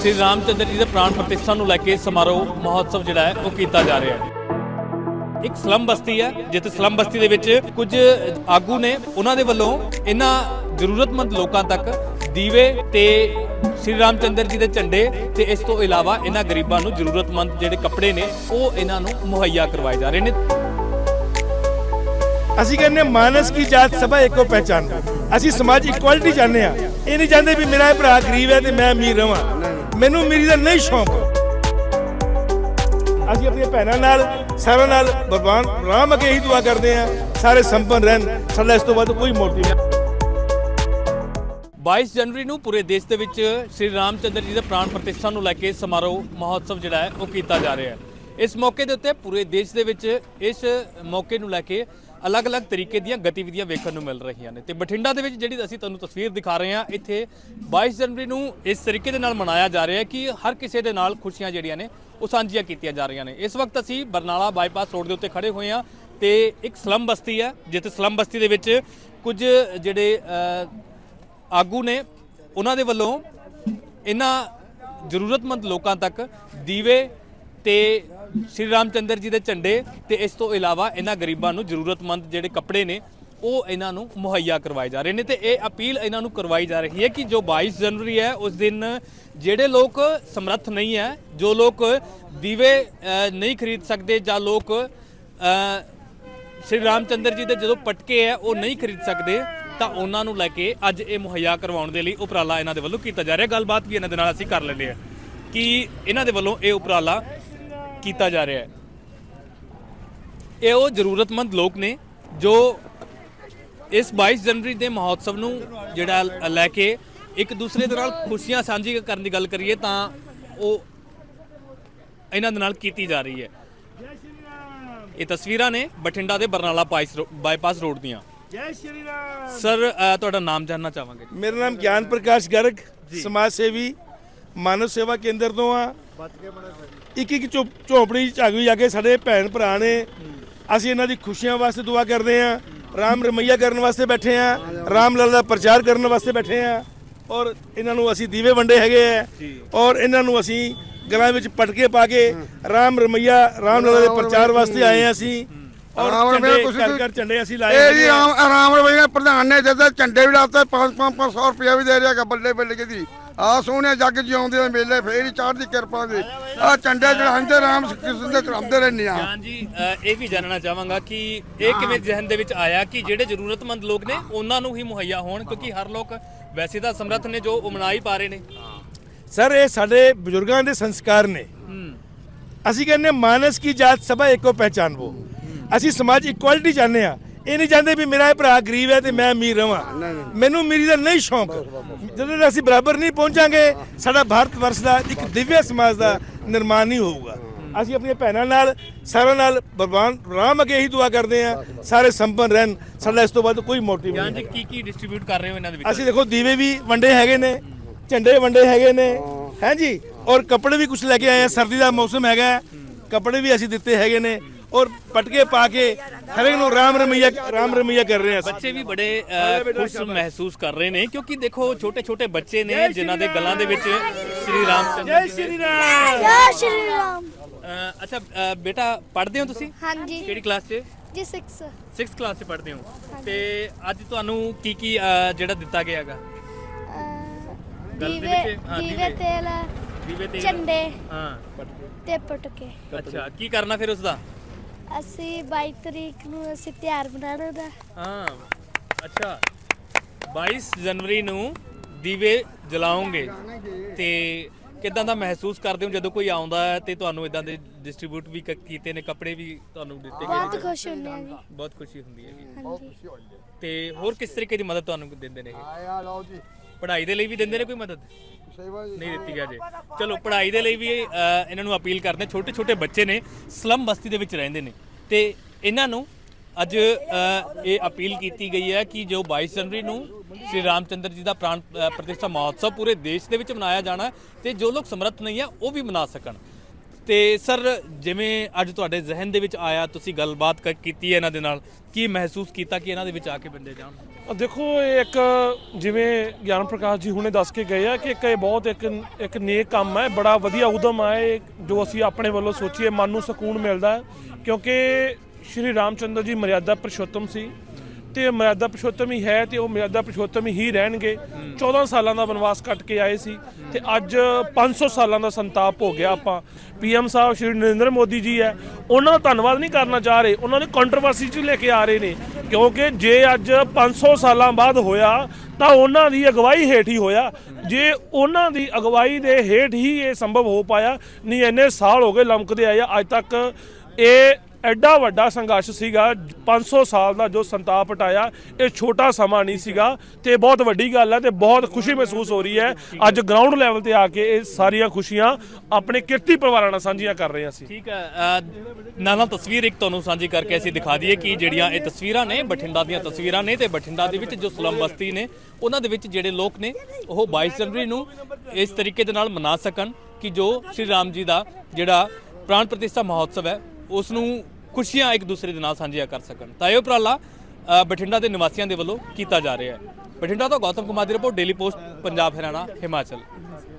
ਸ੍ਰੀ ਰਾਮਚੰਦਰ ਜੀ ਦੇ ਪ੍ਰਾਣ ਪ੍ਰਤਿਸ਼ਠਾ ਨੂੰ ਲੈ ਕੇ ਸਮਾਰੋਹ, ਮਹੋਤਸਵ ਜਿਹੜਾ ਹੈ, ਉਹ ਕੀਤਾ ਜਾ ਰਿਹਾ ਹੈ। ਇੱਕ ਸਲਮ ਬਸਤੀ ਹੈ, ਜਿੱਥੇ ਸਲਮ ਬਸਤੀ ਦੇ ਵਿੱਚ ਕੁਝ ਆਗੂ ਨੇ, ਉਹਨਾਂ ਦੇ ਵੱਲੋਂ ਇਹਨਾਂ ਜ਼ਰੂਰਤਮੰਦ ਲੋਕਾਂ ਤੱਕ ਦੀਵੇ ਤੇ ਸ੍ਰੀ ਰਾਮਚੰਦਰ ਜੀ ਦੇ ਝੰਡੇ ਤੇ ਇਸ ਤੋਂ ਇਲਾਵਾ ਇਹਨਾਂ ਗਰੀਬਾਂ ਨੂੰ ਜ਼ਰੂਰਤਮੰਦ ਜਿਹੜੇ ਕੱਪੜੇ ਨੇ, ਉਹ ਇਹਨਾਂ ਨੂੰ ਮੁਹੱਈਆ ਕਰਵਾਏ ਜਾ ਰਹੇ ਨੇ। ਅਸੀਂ ਕਹਿੰਦੇ ਮਾਨਸ ਕੀ ਜਾਤ ਸਭਾ ਇੱਕੋ ਪਹਿਚਾਨ। ਅਸੀਂ ਸਮਾਜ ਇਕੁਐਲਿਟੀ ਚਾਹੁੰਦੇ ਆ ਇਹ ਨਹੀਂ ਚਾਹੁੰਦੇ ਵੀ ਮੇਰਾ ਭਰਾ ਗਰੀਬ ਹੈ ਤੇ ਮੈਂ ਅਮੀਰ ਰਵਾਂ। ਮੈਨੂੰ ਅਮੀਰੀ ਦਾ ਨਹੀਂ ਸ਼ੌਂਕ। ਅਸੀਂ ਆਪਣੀਆਂ ਭੈਣਾਂ ਨਾਲ, ਸਾਰਿਆਂ ਨਾਲ ਭਗਵਾਨ ਰਾਮ ਅੱਗੇ ਹੀ ਦੁਆ ਕਰਦੇ ਆ ਸਾਰੇ ਸੰਪੰਨ ਰਹਿਣ, ਸਾਡਾ ਇਸ ਤੋਂ ਵੱਧ ਕੋਈ ਮੋਟਿਵ ਨਹੀਂ। 22 ਜਨਵਰੀ ਨੂੰ ਪੂਰੇ ਦੇਸ਼ ਦੇ ਵਿੱਚ ਸ੍ਰੀ ਰਾਮਚੰਦਰ ਜੀ ਦੇ ਪ੍ਰਾਣ ਪ੍ਰਤਿਸ਼ਠਾ ਨੂੰ ਲੈ ਕੇ ਸਮਾਰੋਹ, ਮਹੋਤਸਵ ਜਿਹੜਾ ਹੈ, ਉਹ ਕੀਤਾ ਜਾ ਰਿਹਾ ਹੈ। ਇਸ ਮੌਕੇ ਦੇ ਉੱਤੇ ਪੂਰੇ ਦੇਸ਼ ਦੇ ਵਿੱਚ ਇਸ ਮੌਕੇ ਨੂੰ ਲੈ ਕੇ ਅਲੱਗ-ਅਲੱਗ ਤਰੀਕੇ ਦੀਆਂ ਗਤੀਵਿਧੀਆਂ ਵੇਖਣ ਨੂੰ ਮਿਲ ਰਹੀਆਂ ਨੇ। ਤੇ ਬਠਿੰਡਾ ਦੇ ਵਿੱਚ ਜਿਹੜੀ ਅਸੀਂ ਤੁਹਾਨੂੰ ਤਸਵੀਰ ਦਿਖਾ ਰਹੇ ਹਾਂ, ਇੱਥੇ 22 ਜਨਵਰੀ ਨੂੰ ਇਸ ਤਰੀਕੇ ਦੇ ਨਾਲ ਮਨਾਇਆ ਜਾ ਰਿਹਾ ਹੈ ਕਿ ਹਰ ਕਿਸੇ ਦੇ ਨਾਲ ਖੁਸ਼ੀਆਂ ਜਿਹੜੀਆਂ ਨੇ, ਉਹ ਸਾਂਝੀਆਂ ਕੀਤੀਆਂ ਜਾ ਰਹੀਆਂ ਨੇ। ਇਸ ਵਕਤ ਅਸੀਂ ਬਰਨਾਲਾ ਬਾਈਪਾਸ ਰੋਡ ਦੇ ਉੱਤੇ ਖੜੇ ਹੋਏ ਹਾਂ ਤੇ ਇੱਕ ਸਲਮ ਬਸਤੀ ਹੈ, ਜਿੱਥੇ ਸਲਮ ਬਸਤੀ ਦੇ ਵਿੱਚ ਕੁਝ ਜਿਹੜੇ ਆਗੂ ਨੇ, ਉਹਨਾਂ ਦੇ ਵੱਲੋਂ ਇਹਨਾਂ ਜ਼ਰੂਰਤਮੰਦ ਲੋਕਾਂ ਤੱਕ ਦੀਵੇ ਤੇ ਸ੍ਰੀ ਰਾਮਚੰਦਰ ਜੀ ਦੇ ਝੰਡੇ ਤੇ ਇਸ ਤੋਂ ਇਲਾਵਾ ਇਹਨਾਂ ਗਰੀਬਾਂ ਨੂੰ ਜ਼ਰੂਰਤਮੰਦ ਜਿਹੜੇ ਕੱਪੜੇ ਨੇ ਉਹ ਇਹਨਾਂ ਨੂੰ ਮੁਹੱਈਆ ਕਰਵਾਏ ਜਾ ਰਹੇ ਨੇ ਤੇ ਇਹ ਅਪੀਲ ਇਹਨਾਂ ਨੂੰ ਕਰਵਾਈ ਜਾ ਰਹੀ ਹੈ ਕਿ ਜੋ 22 ਜਨਵਰੀ ਹੈ ਉਸ ਦਿਨ ਜਿਹੜੇ ਲੋਕ ਸਮਰੱਥ ਨਹੀਂ ਹੈ ਜੋ ਲੋਕ ਦੀਵੇ ਨਹੀਂ ਖਰੀਦ ਸਕਦੇ ਜਾਂ ਲੋਕ ਅ, ਸ਼੍ਰੀ ਰਾਮਚੰਦਰ ਜੀ ਦੇ ਜਦੋਂ ਪਟਕੇ ਹੈ ਉਹ ਨਹੀਂ ਖਰੀਦ ਸਕਦੇ ਤਾਂ ਉਹਨਾਂ ਨੂੰ ਲੈ ਕੇ ਅੱਜ ਇਹ ਮੁਹੱਈਆ ਕਰਵਾਉਣ ਦੇ ਲਈ ਉਪਰਾਲਾ ਇਹਨਾਂ ਦੇ ਵੱਲੋਂ ਕੀਤਾ ਜਾ ਰਿਹਾ। ਗੱਲਬਾਤ ਵੀ ਇਹਨਾਂ ਦੇ ਨਾਲ ਅਸੀਂ ਕਰ ਲੈਂਦੇ ਹਾਂ ਕਿ ਇਹਨਾਂ ਦੇ ਵੱਲੋਂ ਇਹ ਉਪਰਾਲਾ ਕੀਤਾ ਜਾ ਰਿਹਾ ਹੈ। ਇਹ ਉਹ ਜ਼ਰੂਰਤਮੰਦ ਲੋਕ ਨੇ ਜੋ ਇਸ 22 ਜਨਵਰੀ ਦੇ ਮਹੋਤਸਵ ਨੂੰ ਜਿਹੜਾ ਲੈ ਕੇ ਇੱਕ ਦੂਸਰੇ ਦੇ ਨਾਲ ਖੁਸ਼ੀਆਂ ਸਾਂਝੀ ਕਰਨ ਦੀ ਗੱਲ ਕਰੀਏ ਤਾਂ ਉਹ ਇਹਨਾਂ ਦੇ ਨਾਲ ਕੀਤੀ ਜਾ ਰਹੀ ਹੈ। ਇਹ ਤਸਵੀਰਾਂ ਨੇ ਬਠਿੰਡਾ ਦੇ ਬਰਨਾਲਾ ਬਾਈਪਾਸ ਰੋਡ ਦੀਆਂ। ਜੈ ਸ਼੍ਰੀ ਰਾਮ। ਸਰ ਤੁਹਾਡਾ ਨਾਮ ਜਾਨਣਾ ਚਾਹਾਂਗੇ। ਮੇਰਾ ਨਾਮ ਗਿਆਨ ਪ੍ਰਕਾਸ਼ ਗਰਗ ਸਮਾਜ ਸੇਵੀ ਮਾਨਵ ਸੇਵਾ ਕੇਂਦਰ ਤੋਂ ਆ। ਇੱਕ ਇੱਕ ਝੋ- ਝੋਪੜੀ ਚ ਵੀ ਜਾ ਕੇ ਸਾਡੇ ਭੈਣ ਭਰਾ ਨੇ। ਅਸੀਂ ਇਹਨਾਂ ਦੀ ਖੁਸ਼ੀਆਂ ਵਾਸਤੇ ਦੁਆ ਕਰਦੇ ਆ ਰਾਮ ਰਮਈਆ ਕਰਨ ਵਾਸਤੇ ਬੈਠੇ ਆ ਰਾਮ ਲਾਲਾ ਦਾ ਪ੍ਰਚਾਰ ਕਰਨ ਵਾਸਤੇ ਬੈਠੇ ਆ ਔਰ ਇਹਨਾਂ ਨੂੰ ਅਸੀਂ ਦੀਵੇ ਵੰਡੇ ਹੈਗੇ ਆ। ਔਰ ਇਹਨਾਂ ਨੂੰ ਅਸੀਂ ਗਲਾਂ ਵਿੱਚ ਪਟਕੇ ਪਾ ਕੇ ਰਾਮ ਰਮਈਆ ਰਾਮ ਲਾਲਾ ਦੇ ਪ੍ਰਚਾਰ ਵਾਸਤੇ ਆਏ ਆ ਅਸੀਂ। ਔਰ ਰਾਮ ਰਮਈਆ ਝੰਡੇ ਕੁਛ ਘਰ ਘਰ ਝੰਡੇ ਅਸੀਂ ਲਾਏ ਇਹ ਹੈਗੇ ਜੀ ਆ। ਆਮ ਆਰਾਮ ਪ੍ਰਧਾਨ ਨੇ ਦਿੱਤੇ ਝੰਡੇ ਵੀ ਲਾਤੇ 5-500 ਰੁਪਇਆ ਵੀ ਦੇ ਰਿਹਾ ਬੱਲੇ ਬੱਲੇ ਕਿਦੀ ਆ ਸੋਹਣੇ ਜੱਗ ਜਿਉਂਦੇ ਆ ਮੇਲੇ ਫੇਰ ਹੀ ਚੜ੍ਹਦੀ ਕਿਰਪਾ ਦੇ ਆ ਝੰਡੇ ਚੜਾਉਂਦੇ ਰਾਮ ਕ੍ਰਿਸ਼ਨ ਦੇ ਕਰਾਉਂਦੇ ਰਹਿੰਦੇ ਆ ਜਾਨ ਜੀ ਅ, ਇਹ ਵੀ ਜਾਣਨਾ ਚਾਹਾਂਗਾ ਕਿ ਇਹ ਕਿਵੇਂ ਜ਼ਿਹਨ ਦੇ ਵਿੱਚ ਆਇਆ ਕਿ ਜਿਹੜੇ ਜ਼ਰੂਰਤਮੰਦ ਲੋਕ ਨੇ ਉਹਨਾਂ ਨੂੰ ਹੀ ਮੁਹੱਈਆ ਹੋਣ ਕਿਉਂਕਿ ਹਰ ਲੋਕ ਵੈਸੇ ਤਾਂ ਸਮਰੱਥ ਨੇ ਜੋ ਉਹ ਮਨਾ ਹੀ ਪਾ ਰਹੇ ਨੇ। ਸਰ ਇਹ ਸਾਡੇ ਬਜ਼ੁਰਗਾਂ ਦੇ ਸੰਸਕਾਰ ਨੇ। ਅਸੀਂ ਕਹਿੰਦੇ ਹਾਂ, ਮਾਨਸ ਕੀ ਜਾਤ ਸਭਾ ਇੱਕੋ ਪਹਿਚਾਨ ਵੋ। ਅਸੀਂ ਸਮਾਜ ਇਕੁਐਲਿਟੀ ਚਾਹੁੰਦੇ ਆ ਇਹ ਨਹੀਂ ਚਾਹੁੰਦੇ ਵੀ ਮੇਰਾ ਭਰਾ ਗਰੀਬ ਹੈ ਤੇ ਮੈਂ ਅਮੀਰ ਰਵਾਂ। ਮੈਨੂੰ ਅਮੀਰੀ ਦਾ ਨਹੀਂ ਸ਼ੌਂਕ। ਜਦੋਂ ਤੱਕ ਅਸੀਂ ਬਰਾਬਰ ਨਹੀਂ ਪਹੁੰਚਾਂਗੇ ਸਾਡਾ ਭਾਰਤ ਵਰਸ਼ ਦਾ ਇੱਕ ਦਿਵਯ ਸਮਾਜ ਦਾ ਨਿਰਮਾਣ ਨਹੀਂ ਹੋਊਗਾ। ਅਸੀਂ ਆਪਣੀਆਂ ਭੈਣਾਂ ਨਾਲ ਸਾਰਿਆਂ ਨਾਲ ਭਗਵਾਨ ਰਾਮ ਅੱਗੇ ਹੀ ਦੁਆ ਕਰਦੇ ਆ ਸਾਰੇ ਸੰਪੰਨ ਰਹਿਣ। ਸਾਡਾ ਇਸ ਤੋਂ ਵੱਧ ਕੋਈ ਮੋਟਿਵ ਨਹੀਂ ਜੀ ਕੀ ਕੀ ਡਿਸਟ੍ਰੀਬਿਊਟ ਕਰ ਰਹੇ ਹੋ ਇਹਨਾਂ ਦੇ ਵਿੱਚ? ਅਸੀਂ ਦੇਖੋ ਦੀਵੇ ਵੀ ਵੰਡੇ ਹੈਗੇ ਨੇ ਝੰਡੇ ਵੰਡੇ ਹੈਗੇ ਨੇ। ਹੈ। ਜੀ? ਔਰ ਕੱਪੜੇ ਵੀ ਕੁਝ ਲੈ ਕੇ ਆਏ ਆ ਸਰਦੀ ਦਾ ਮੌਸਮ ਹੈਗਾ। ਕੱਪੜੇ ਵੀ ਅਸੀਂ ਦਿੱਤੇ ਹੈਗੇ ਨੇ। ਔਰ ਪਟਕੇ ਪਾ ਕੇ ਹਰੇਕ ਨੂੰ ਰਾਮ ਰਮਈਆ ਰਾਮ ਰਮਈਆ ਕਰ ਰਹੇ ਆ। ਬੱਚੇ ਵੀ ਬੜੇ ਅ, ਖੁਸ਼ ਮਹਿਸੂਸ ਕਰ ਰਹੇ ਨੇ ਕਿਉਂਕਿ ਦੇਖੋ ਛੋਟੇ ਛੋਟੇ ਬੱਚੇ ਨੇ ਜਿਨ੍ਹਾਂ ਦੇ ਗਲਾਂ ਦੇ ਵਿੱਚ ਸ੍ਰੀ ਰਾਮ ਜੈ ਚੰਦਰ ਜੀ ਸ਼੍ਰੀ ਰਾਮ ਜੈ ਸ਼੍ਰੀ ਰਾਮ ਅ, ਅੱਛਾ ਅ, ਬੇਟਾ ਪੜ੍ਹਦੇ ਹੋ ਤੁਸੀਂ ਹਾਂਜੀ ਕਿਹੜੀ ਕਲਾਸ 'ਚ ਜੀ 6 6th ਕਲਾਸ 'ਚ ਪੜ੍ਹਦੇ ਹੋ ਤੇ ਅੱਜ ਤੁਹਾਨੂੰ ਕੀ ਕੀ ਅ, ਜਿਹੜਾ ਦਿੱਤਾ ਗਿਆ ਹੈਗਾ ਦੀਵੇ ਵਿੱਚ, ਹਾਂ, ਦੀਵੇ ਦੀਵੇ। ਤੇਲ ਦੀਵੇ ਤੇ ਝੰਡੇ ਹਾਂ ਤੇ ਪਟਕੇ ਅੱਛਾ ਕੀ ਕਰਨਾ ਫਿਰ ਉਸ ਦਾ ਅਸੀਂ 22 ਤਰੀਕ ਨੂੰ ਅਸੀਂ ਤਿਆਰ ਬਣਾਉਣਾ ਦਾ ਹਾਂ ਅੱਛਾ। 22 ਜਨਵਰੀ ਨੂੰ ਦੀਵੇ ਜਲਾਉਂਗੇ। ਤੇ ਕਿਦਾਂ ਦਾ ਮਹਿਸੂਸ ਕਰਦੇ ਹੋ ਜਦੋਂ ਕੋਈ ਆਉਂਦਾ ਹੈ ਤੇ ਤੁਹਾਨੂੰ ਇਦਾਂ ਦੇ ਡਿਸਟ੍ਰੀਬਿਊਟ ਵੀ ਕ- ਕੀਤੇ ਨੇ ਕੱਪੜੇ ਵੀ ਤੁਹਾਨੂੰ ਦਿੱਤੇ ਗਏ ਬਹੁਤ ਨੇ? ਖੁਸ਼ ਹੁੰਦੇ ਆ ਜੀ। ਬਹੁਤ ਖੁਸ਼ੀ ਹੁੰਦੀ ਹੈ ਹਾਂਜੀ। ਤੇ ਹੋਰ ਕਿਸ ਤਰੀਕੇ ਦੀ ਮਦਦ ਤੁਹਾਨੂੰ ਦਿੰਦੇ ਨੇ ਇਹ? ਆਇਆ ਲਓ ਜੀ। ਪੜ੍ਹਾਈ ਦੇ ਲਈ ਵੀ ਦਿੰਦੇ ਨੇ ਕੋਈ ਮਦਦ? ਸੇਵਾ ਜੀ। ਨਹੀਂ ਦਿੱਤੀ ਗਿਆ ਜੇ। ਚਲੋ ਪੜ੍ਹਾਈ ਦੇ ਲਈ ਵੀ ਅ, ਇਹਨਾਂ ਨੂੰ ਅਪੀਲ ਕਰਦੇ ਛੋਟੇ ਛੋਟੇ ਬੱਚੇ ਨੇ ਸਲਮ ਬਸਤੀ ਦੇ ਵਿੱਚ ਰਹਿੰਦੇ ਨੇ। ਤੇ ਇਹਨਾਂ ਨੂੰ ਅੱਜ ਅ, ਇਹ ਅਪੀਲ ਕੀਤੀ ਗਈ ਹੈ ਕਿ ਜੋ 22 ਜਨਵਰੀ ਨੂੰ ਸ੍ਰੀ ਰਾਮਚੰਦਰ ਜੀ ਦਾ ਪ੍ਰਾਣ ਅ, ਪ੍ਰਤਿਸ਼ਠਾ ਮਹੋਤਸਵ ਪੂਰੇ ਦੇਸ਼ ਦੇ ਵਿੱਚ ਮਨਾਇਆ ਜਾਣਾ ਹੈ ਤੇ ਜੋ ਲੋਕ ਸਮਰੱਥ ਨਹੀਂ ਹੈ ਉਹ ਵੀ ਮਨਾ ਸਕਣ। ਤੇ ਸਰ, ਜਿਵੇਂ ਅੱਜ ਤੁਹਾਡੇ ਜ਼ਿਹਨ ਦੇ ਵਿੱਚ ਆਇਆ, ਤੁਸੀਂ ਗੱਲਬਾਤ ਕ- ਕੀਤੀ ਹੈ ਇਹਨਾਂ ਦੇ ਨਾਲ, ਕੀ ਮਹਿਸੂਸ ਕੀਤਾ ਕਿ ਇਹਨਾਂ ਦੇ ਵਿੱਚ ਆ ਕੇ ਬੰਦੇ ਜਾਣ? ਅ, ਦੇਖੋ, ਇਹ ਇੱਕ, ਜਿਵੇਂ ਗਿਆਨ ਪ੍ਰਕਾਸ਼ ਜੀ ਹੁਣੇ ਦੱਸ ਕੇ ਗਏ ਆ ਕਿ ਇੱਕ ਇਹ ਬਹੁਤ ਇੱਕ ਇੱਕ ਨੇਕ ਕੰਮ ਹੈ, ਬੜਾ ਵਧੀਆ ਉਦਮ ਹੈ ਇਹ, ਜੋ ਅਸੀਂ ਆਪਣੇ ਵੱਲੋਂ ਸੋਚੀਏ, ਮਨ ਨੂੰ ਸਕੂਨ ਮਿਲਦਾ ਹੈ, ਕਿਉਂਕਿ ਸ਼੍ਰੀ ਰਾਮਚੰਦਰ ਜੀ ਮਰਿਆਦਾ ਪੁਰਸ਼ੋਤਮ ਸੀ। ਤੇ ਮਰਿਆਦਾ ਪੁਰਸ਼ੋਤਮ ਹੀ ਹੈ ਤੇ ਉਹ ਮਰਿਆਦਾ ਪੁਰਸ਼ੋਤਮ ਹੀ ਰਹਿਣਗੇ। 14 ਸਾਲਾਂ ਦਾ ਬਨਵਾਸ ਕੱਟ ਕੇ ਆਏ ਸੀ ਤੇ ਅੱਜ 500 ਸਾਲਾਂ ਦਾ ਸੰਤਾਪ ਹੋ ਗਿਆ ਆਪਾਂ। ਪੀਐਮ ਸਾਹਿਬ ਸ਼੍ਰੀ ਨਰਿੰਦਰ ਮੋਦੀ ਜੀ ਹੈ। ਉਹਨਾਂ ਦਾ ਧੰਨਵਾਦ ਨਹੀਂ ਕਰਨਾ ਚਾਹ ਰਹੇ ਉਹਨਾਂ ਨੇ ਕੰਟਰੋਵਰਸੀ ਚ ਲੈ ਕੇ ਆ ਰਹੇ ਨੇ। ਕਿਉਂਕਿ ਜੇ ਅੱਜ 500 ਸਾਲਾਂ ਬਾਅਦ ਹੋਇਆ ਤਾਂ ਉਹਨਾਂ ਦੀ ਅਗਵਾਈ ਹੇਠ ਹੀ ਹੋਇਆ। ਜੇ ਉਹਨਾਂ ਦੀ ਅਗਵਾਈ ਦੇ ਹੇਠ ਹੀ ਇਹ ਸੰਭਵ ਹੋ ਪਾਇਆ ਨਹੀਂ ਇੰਨੇ ਸਾਲ ਹੋ ਗਏ ਲਮਕਦੇ ਆਏ ਆ, ਅੱਜ ਤੱਕ ਇਹ ਐਡਾ ਵੱਡਾ ਸੰਘਰਸ਼ ਸੀਗਾ 500 ਸਾਲ ਦਾ ਜੋ ਸੰਤਾਪ ਹਟਾਇਆ ਇਹ ਛੋਟਾ ਸਮਾਂ ਨਹੀਂ ਸੀਗਾ ਤੇ ਬਹੁਤ ਵੱਡੀ ਗੱਲ ਹੈ ਤੇ ਬਹੁਤ ਖੁਸ਼ੀ ਮਹਿਸੂਸ ਹੋ ਰਹੀ ਹੈ। ਅੱਜ ਗਰਾਊਂਡ ਲੈਵਲ ਤੇ ਆ ਕੇ ਇਹ ਸਾਰੀਆਂ ਖੁਸ਼ੀਆਂ ਆਪਣੇ ਕਿਰਤੀ ਪਰਿਵਾਰਾਂ ਨਾਲ ਸਾਂਝੀਆਂ ਕਰ ਰਹੇ ਹਾਂ ਅਸੀਂ। ਠੀਕ ਹੈ ਅ, ਨਾਲ ਨਾਲ ਤਸਵੀਰ ਇੱਕ ਤੁਹਾਨੂੰ ਸਾਂਝੀ ਕਰਕੇ ਅਸੀਂ ਦਿਖਾ ਦਈਏ ਕਿ ਜਿਹੜੀਆਂ ਇਹ ਤਸਵੀਰਾਂ ਨੇ ਬਠਿੰਡਾ ਦੀਆਂ ਤਸਵੀਰਾਂ ਨੇ ਤੇ ਬਠਿੰਡਾ ਦੇ ਵਿੱਚ ਜੋ ਸਲਮ ਬਸਤੀ ਨੇ ਉਹਨਾਂ ਦੇ ਵਿੱਚ ਜਿਹੜੇ ਲੋਕ ਨੇ ਉਹ 22 ਜਨਵਰੀ ਨੂੰ ਇਸ ਤਰੀਕੇ ਦੇ ਨਾਲ ਮਨਾ ਸਕਣ ਕਿ ਜੋ ਸ਼੍ਰੀ ਰਾਮ ਜੀ ਦਾ ਜਿਹੜਾ ਪ੍ਰਾਣ ਪ੍ਰਤਿਸ਼ਠਾ ਮਹੋਤਸਵ ਹੈ ਉਸ ਨੂੰ ਖੁਸ਼ੀਆਂ ਇੱਕ ਦੂਸਰੇ ਦੇ ਨਾਲ ਸਾਂਝੀਆਂ ਕਰ ਸਕਣ। ਤਾਂ ਇਹ ਉਪਰਾਲਾ ਬਠਿੰਡਾ ਦੇ ਨਿਵਾਸੀਆਂ ਦੇ ਵੱਲੋਂ ਕੀਤਾ ਜਾ ਰਿਹਾ ਹੈ। ਬਠਿੰਡਾ ਤੋਂ ਗੌਤਮ ਕੁਮਾਰ ਦੀ report, daily post, Punjab, Haryana, Himachal.